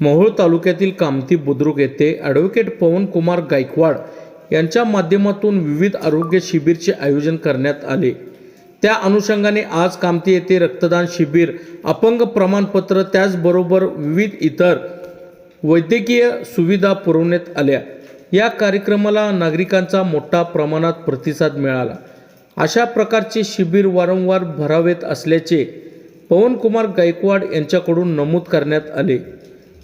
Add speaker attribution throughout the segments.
Speaker 1: मोहोळ तालुक्यातील कामती बुद्रुक येथे ॲडव्होकेट पवनकुमार गायकवाड यांच्या माध्यमातून विविध आरोग्य शिबिरचे आयोजन करण्यात आले. त्या अनुषंगाने आज कामती येथे रक्तदान शिबिर अपंग प्रमाणपत्र त्याचबरोबर विविध इतर वैद्यकीय सुविधा पुरवण्यात आल्या. या कार्यक्रमाला नागरिकांचा मोठा प्रमाणात प्रतिसाद मिळाला. अशा प्रकारचे शिबिर वारंवार भरावेत असल्याचे पवनकुमार गायकवाड यांच्याकडून नमूद करण्यात आले.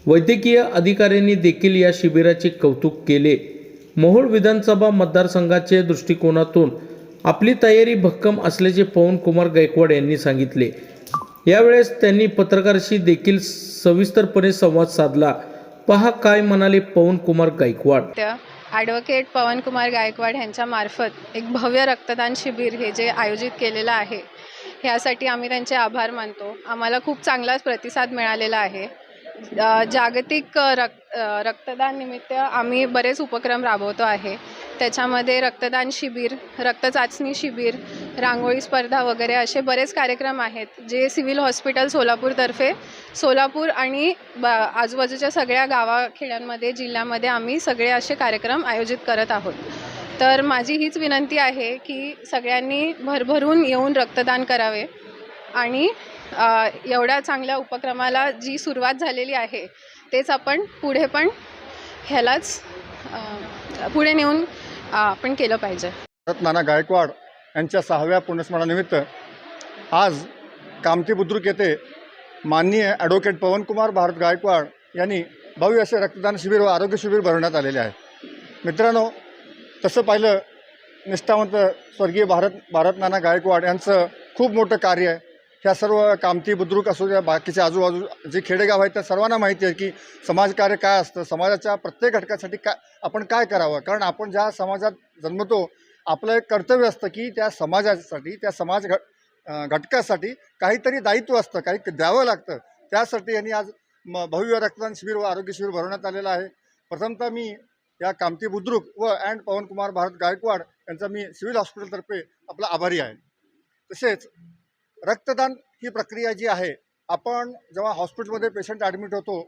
Speaker 1: वैद्यकीय अधिकाऱ्यांनी देखील या शिबिराचे कौतुक केले. मोहोळ विधानसभा मतदारसंघाच्या दृष्टिकोनातून आपली तयारी भक्कम असल्याचे पवन कुमार गायकवाड यांनी सांगितले. यावेळेस त्यांनी पत्रकाराशी देखील सविस्तरपणे संवाद साधला. पहा काय म्हणाले पवनकुमार गायकवाड.
Speaker 2: त्या पवन कुमार गायकवाड यांच्या मार्फत एक भव्य रक्तदान शिबिर हे जे आयोजित केलेलं आहे ह्यासाठी आम्ही त्यांचे आभार मानतो. आम्हाला खूप चांगलाच प्रतिसाद मिळालेला आहे. जागतिक रक् रक्त रक्तदान निमित्त आम्ही बरेच उपक्रम राबवतो आहे. त्याच्यामध्ये रक्तदान शिबिर रक्तचाचणी शिबिर रांगोळी स्पर्धा वगैरे असे बरेच कार्यक्रम आहेत जे सिव्हिल हॉस्पिटल सोलापूरतर्फे सोलापूर आणि ब आजूबाजूच्या सगळ्या गावाखेड्यांमध्ये जिल्ह्यामध्ये आम्ही सगळे असे कार्यक्रम आयोजित करत आहोत. तर माझी हीच विनंती आहे की सगळ्यांनी भरभरून येऊन रक्तदान करावे. आणि एवढ्या चांगल्या उपक्रमाला जी सुरुवात झालेली आहे तेच आपण पुढे पण ह्यालाच पुढे नेऊन आपण केलं पाहिजे.
Speaker 3: भरत नाना गायकवाड यांच्या सहाव्या पुण्यस्मरणानिमित्त आज कामती बुद्रुक येथे माननीय ॲडव्होकेट पवनकुमार भारत गायकवाड यांनी भव्य असे रक्तदान शिबिर व आरोग्य शिबिर भरवण्यात आलेले आहे. मित्रांनो तसं पाहिलं निष्ठावंत स्वर्गीय भारत भारत नाना गायकवाड यांचं खूप मोठं कार्य आहे. ह्या सर्व कामती बुद्रुक असू द्या बाकीचे आजूबाजू जे खेडेगाव आहेत त्या सर्वांना माहिती आहे की समाजकार्य काय असतं समाजाच्या प्रत्येक घटकासाठी काय आपण काय करावं? कारण आपण ज्या समाजात जन्मतो आपलं एक कर्तव्य असतं की त्या समाजासाठी त्या समाज घ घटकासाठी काहीतरी दायित्व असतं काही द्यावं लागतं. त्यासाठी यांनी आज म भव्य रक्तदान शिबिर व आरोग्य शिबिर भरवण्यात आलेलं आहे. प्रथमतः मी या कामती बुद्रुक व अँड पवनकुमार भारत गायकवाड यांचा मी सिव्हिल हॉस्पिटलतर्फे आपला आभारी आहे. तसेच रक्तदान ही प्रक्रिया जी आहे आपण जेव्हा हॉस्पिटलमध्ये पेशंट ॲडमिट होतो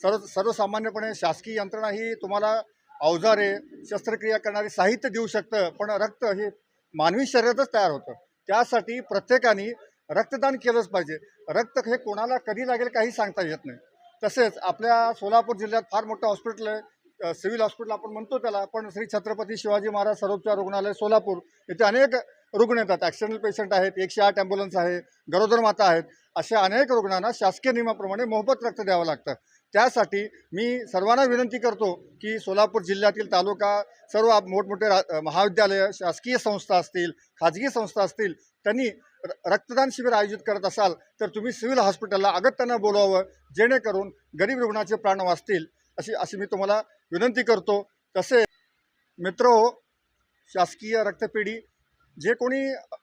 Speaker 3: सर्व सर्वसामान्यपणे शासकीय यंत्रणा ही तुम्हाला अवजारे शस्त्रक्रिया करणारे साहित्य देऊ शकतं पण रक्त हे मानवी शरीरातच तयार होतं. त्यासाठी प्रत्येकाने रक्तदान केलंच पाहिजे. रक्त हे कोणाला कधी लागेल काही सांगता येत नाही. तसेच आपल्या सोलापूर जिल्ह्यात फार मोठं हॉस्पिटल आहे सिव्हिल हॉस्पिटल आपण म्हणतो त्याला पण श्री छत्रपती शिवाजी महाराज सर्वोपचार रुग्णालय सोलापूर. येथे अनेक रुग्ण येतात. ॲक्सिडेंटल पेशंट आहेत एकशे आठ ॲम्ब्युलन्स आहे गरोदर माता आहेत अशा अनेक रुग्णांना शासकीय नियमाप्रमाणे मोफत रक्त द्यावं लागतं. त्यासाठी मी सर्वांना विनंती करतो की सोलापूर जिल्ह्यातील तालुका सर्व मोठमोठे रा महाविद्यालय शासकीय संस्था असतील खाजगी संस्था असतील त्यांनी र- रक्तदान शिबिर आयोजित करत असाल तर तुम्ही सिव्हिल हॉस्पिटलला अगत्यानं बोलवावं जेणेकरून गरीब रुग्णाचे प्राण वाचतील अशी अशी मी तुम्हाला विनंती करतो. तसे मित्र शासकीय रक्तपेढी जे कोणी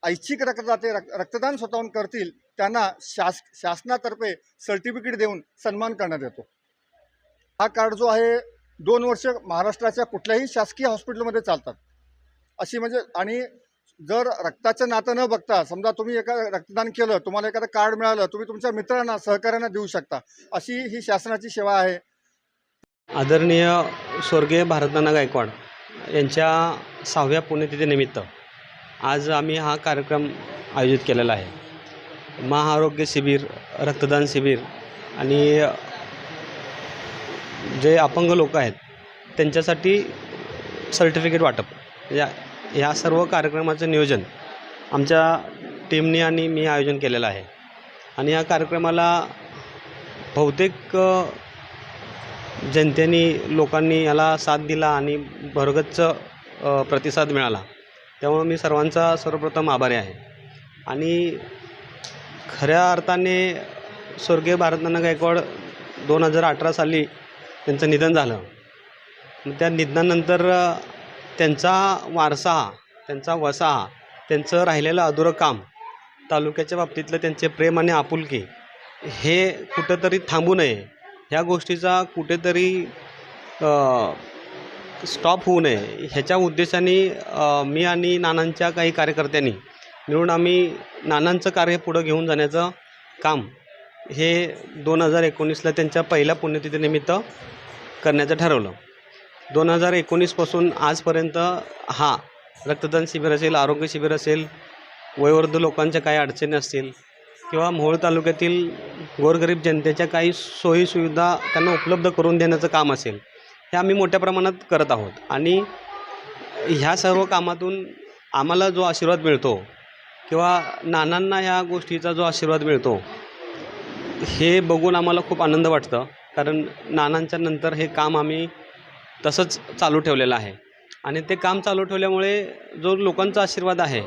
Speaker 3: ऐच्छिक रक्तदाते रक्त रक्तदान स्वतःहून करतील त्यांना शास शासनातर्फे सर्टिफिकेट देऊन सन्मान करण्यात येतो. हा कार्ड जो आहे दोन वर्ष महाराष्ट्राच्या कुठल्याही शासकीय हॉस्पिटलमध्ये चालतात. अशी म्हणजे आणि जर रक्ताचं नातं न बघता समजा तुम्ही एका रक्तदान केलं तुम्हाला एखादं कार्ड मिळालं तुम्ही तुमच्या मित्रांना सहकाऱ्यांना देऊ शकता. अशी ही शासनाची सेवा आहे.
Speaker 4: आदरणीय स्वर्गीय भारतनाना गायकवाड यांच्या सहाव्या पुण्यतिथीनिमित्त आज आम्ही हा कार्यक्रम आयोजित केलेला आहे. महाआरोग्य शिबिर रक्तदान शिबिर आणि जे अपंग लोक आहेत त्यांच्यासाठी सर्टिफिकेट वाटप. या ह्या सर्व कार्यक्रमाचं नियोजन आमच्या टीमने आणि मी आयोजन केलेलं आहे. आणि या कार्यक्रमाला बहुतेक जनतेने लोकांनी याला साथ दिला आणि भरगच्च प्रतिसाद मिळाला. त्यामुळं मी सर्वांचा सर्वप्रथम आभारी आहे. आणि खऱ्या अर्थाने स्वर्गीय भारतनाना गायकवाड दोन हजार अठरा साली त्यांचं निधन झालं. त्या निधनानंतर त्यांचा वारसा त्यांचा वसा त्यांचं राहिलेलं अधुरं काम तालुक्याच्या बाबतीतलं त्यांचे प्रेम आणि आपुलकी हे कुठंतरी थांबू नये. ह्या गोष्टीचा कुठेतरी स्टॉप होऊ नये. ह्याच्या उद्देशाने मी आणि नानांच्या काही कार्यकर्त्यांनी मिळून आम्ही नानांचं कार्य पुढं घेऊन जाण्याचं काम हे दोन हजार एकोणीसला त्यांच्या पहिल्या पुण्यतिथीनिमित्त करण्याचं ठरवलं. दोन हजार एकोणीसपासून आजपर्यंत हा रक्तदान शिबिर असेल आरोग्य शिबिर असेल वयोवृद्ध लोकांच्या काही अडचणी असतील किंवा मोहोळ तालुक्यातील गोरगरीब जनतेच्या काही सोयीसुविधा त्यांना उपलब्ध करून देण्याचं काम असेल हे आम्ही मोठ्या प्रमाणात करत आहोत. आणि ह्या सर्व कामातून आम्हाला जो आशीर्वाद मिळतो किंवा नानांना ह्या गोष्टीचा जो आशीर्वाद मिळतो हे बघून आम्हाला खूप आनंद वाटतं. कारण नानांच्या नंतर हे काम आम्ही तसंच चालू ठेवलेलं आहे. आणि ते काम चालू ठेवल्यामुळे जो लोकांचा आशीर्वाद आहे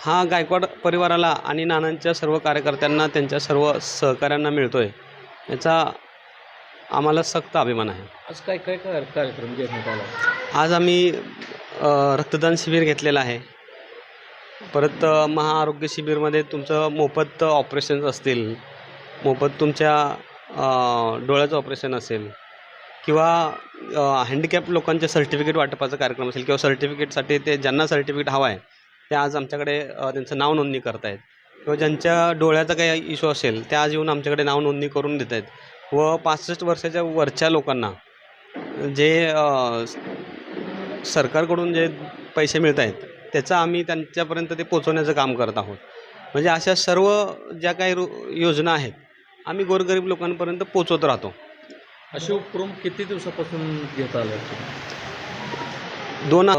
Speaker 4: हा गायकवाड परिवाराला आणि नानांच्या सर्व कार्यकर्त्यांना त्यांच्या सर्व सहकाऱ्यांना मिळतो आहे याचा आम्हाला सक्त अभिमान आहे.
Speaker 1: आज काय काय काय कार्यक्रम घेण्यात आला?
Speaker 4: आज आम्ही अ, रक्तदान शिबिर घेतलेलं आहे. परत अ, महाआरोग्य शिबिरमध्ये तुमचं मोफत ऑपरेशन्स असतील मोफत तुमच्या अ, डोळ्याचं ऑपरेशन असेल किंवा हँडिकॅप लोकांचे सर्टिफिकेट वाटपाचा कार्यक्रम असेल किंवा सर्टिफिकेटसाठी ते ज्यांना सर्टिफिकेट हवं आहे ते आज आमच्याकडे अ, त्यांचं नाव नोंदणी करतायत. किंवा ज्यांच्या डोळ्याचा काही इश्यू असेल ते आज येऊन आमच्याकडे नाव नोंदणी करून देत आहेत व पासष्ट वर्षाच्या वरच्या लोकांना जे सरकारकडून जे पैसे मिळत आहेत त्याचं आम्ही त्यांच्यापर्यंत ते पोचवण्याचं काम करत आहोत. म्हणजे अशा सर्व ज्या काही रो योजना आहेत आम्ही गोरगरीब लोकांपर्यंत पोचवत राहतो.
Speaker 1: असे उपक्रम किती दिवसापासून घेत आले?
Speaker 4: दोन